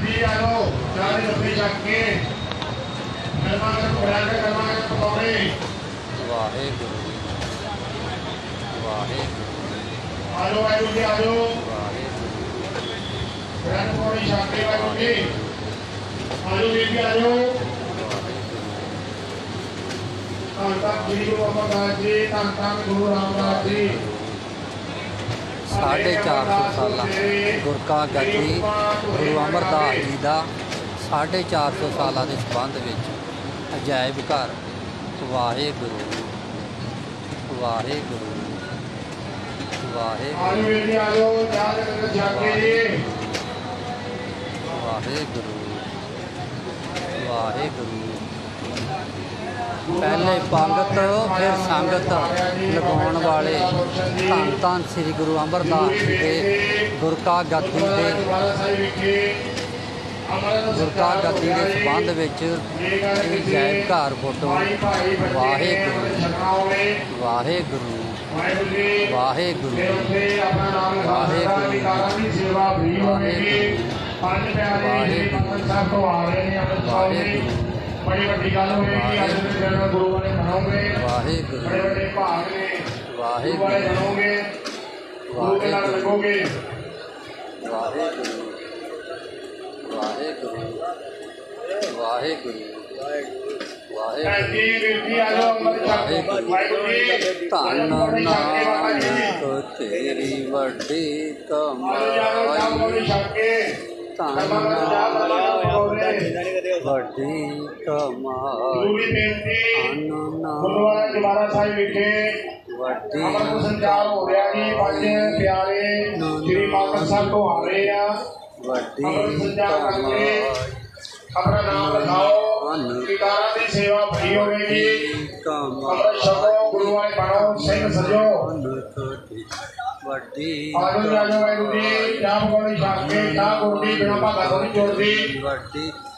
ਜੀ ਆ ਲੋ ਚਾਰੇ ਕੇ ਕਰਮਾ ਕਰ ਬਰਾਂਡ ਕਰਮਾ ਵਾਹਿਗੁਰੂ ਵਾਹਿਗੁਰੂ ਆ ਲੋ ਜੀ ਆ ਵਾਹਿਗੁਰੂ ਬਰਾਂਡ ਪਕੌੜੇ ਛੱਕ ਕੇ ਜੀ ਆ ਜੀ ਆ ਲੋ ਧੰਨ ਧੰਨ ਗੁਰੂ ਅਮਰਦਾਸ ਜੀ ਧੰਨ ਧੰਨ ਗੁਰੂ ਰਾਮਦਾਸ ਜੀ। ਸਾਢੇ ਚਾਰ ਸੌ ਸਾਲਾ। ਗੁਰਕਾ ਗੱਦੀ ਗੁਰੂ ਅਮਰਦਾਸ ਜੀ ਦਾ ਸਾਢੇ ਚਾਰ ਸੌ ਸਾਲਾਂ ਦੇ ਸੰਬੰਧ ਵਿੱਚ ਅਜਾਇਬ ਘਰ ਵਾਹਿਗੁਰੂ ਵਾਹਿਗੁਰੂ ਵਾਹਿਗੁਰੂ। ਵਾਹਿਗੁਰੂ ਵਾਹਿਗੁਰੂ। ਪਹਿਲੇ ਪੰਗਤ, ਫਿਰ ਸੰਗਤ ਲਗਾਉਣ ਵਾਲੇ ਧੰਨ ਧੰਨ ਸ੍ਰੀ ਗੁਰੂ ਅਮਰਦਾਸ ਜੀ ਦੇ ਗੁਰਕਾ ਗੱਦੀ ਦੇ ਗੁਰਕਾ ਗੱਦੀ ਦੇ ਸੰਬੰਧ ਵਿੱਚ ਇਹ ਜੈਬ ਘਰ ਫੋਟੋ, ਵਾਹਿਗੁਰੂ ਵਾਹਿਗੁਰੂ ਵਾਹਿਗੁਰੂ ਵਾਹਿਗੁਰੂ ਪੰਜ ਪਿਆਰੇ ਜੀ ਸਾਹਿਬ ਤੋਂ ਆ ਰਹੇ ਨੇ ਅੰਮ੍ਰਿਤਸਰ ਦੇ ਬੜੀ ਵੱਡੀ ਗੱਲ ਹੋਵੇਗੀ ਅੱਜ ਦੇ ਦਿਨ ਗੁਰੂ ਵਾਲੇ ਮਨਾਉਂਗੇ ਬੜੇ ਵਾਹਿਗੁਰੂ ਵੱਡੇ ਭਾਗ ਨੇ। ਗੁਰੂ ਵਾਲੇ ਵਾਹਿਗੁਰੂ। ਬਣੋਗੇ ਗੁਰੂ ਦੇ ਨਾਲ ਲੱਗੋਗੇ। ਵਾਹਿਗੁਰੂ। ਵਾਹਿਗੁਰੂ। ਵਾਹਿਗੁਰੂ। ਵਾਹਿਗੁਰੂ। ਵਾਹਿਗੁਰੂ। ਧੰਨ ਨਾਨਕ ਤੇਰੀ ਵੱਡੀ ਕਮਾਈ। ਧੰਨ ਪਕੌੜੇ ਵੱਡੀ ਕਮਾਈ ਗੁਰੂ ਦੀ ਬੇਨਤੀ ਧੰਨ ਗੁਰਦੁਆਰਾ ਨਾਨਕ ਜਵਾਰਾ ਸਾਹਿਬ ਵਿਖੇ ਵੱਡੀ ਅਮਰ ਸੰਚਾਰ ਹੋ ਰਿਹਾ ਜੀ ਪੰਜ ਪਿਆਰੇ ਸ੍ਰੀ ਮਾਤਾ ਸਾਹਿਬ ਤੋਂ ਆ ਰਹੇ ਆ ਵੱਡੀ ਅਮਰ ਸੰਚਾਰ ਕਰਕੇ ਕਮਾਈ ਆਪਣਾ ਨਾਮ ਲਿਖਾਓ ਵਿਕਾਰਾਂ ਦੀ ਸੇਵਾ ਫ੍ਰੀ ਹੋਵੇਗੀ ਕਮਾਈ ਅਮਰ ਛਕੋ ਗੁਰੂ ਵਾਲੇ ਬਣੋ ਸਿੰਘ ਸਜੋ ਵੱਡੀ ਆਜੋ ਜੀ, ਆਜੋ ਵਾਹਿਗੁਰੂ ਜੀ ਚਾਹ ਪਕੌੜੀ ਛੱਕ ਕੇ ਚਾਹ ਗੁਰਦੀ ਬਿਨਾ ਭਾਗਾ ਤੋਂ ਨਹੀਂ ਜੁੜਦੀ ਵੱਡੀ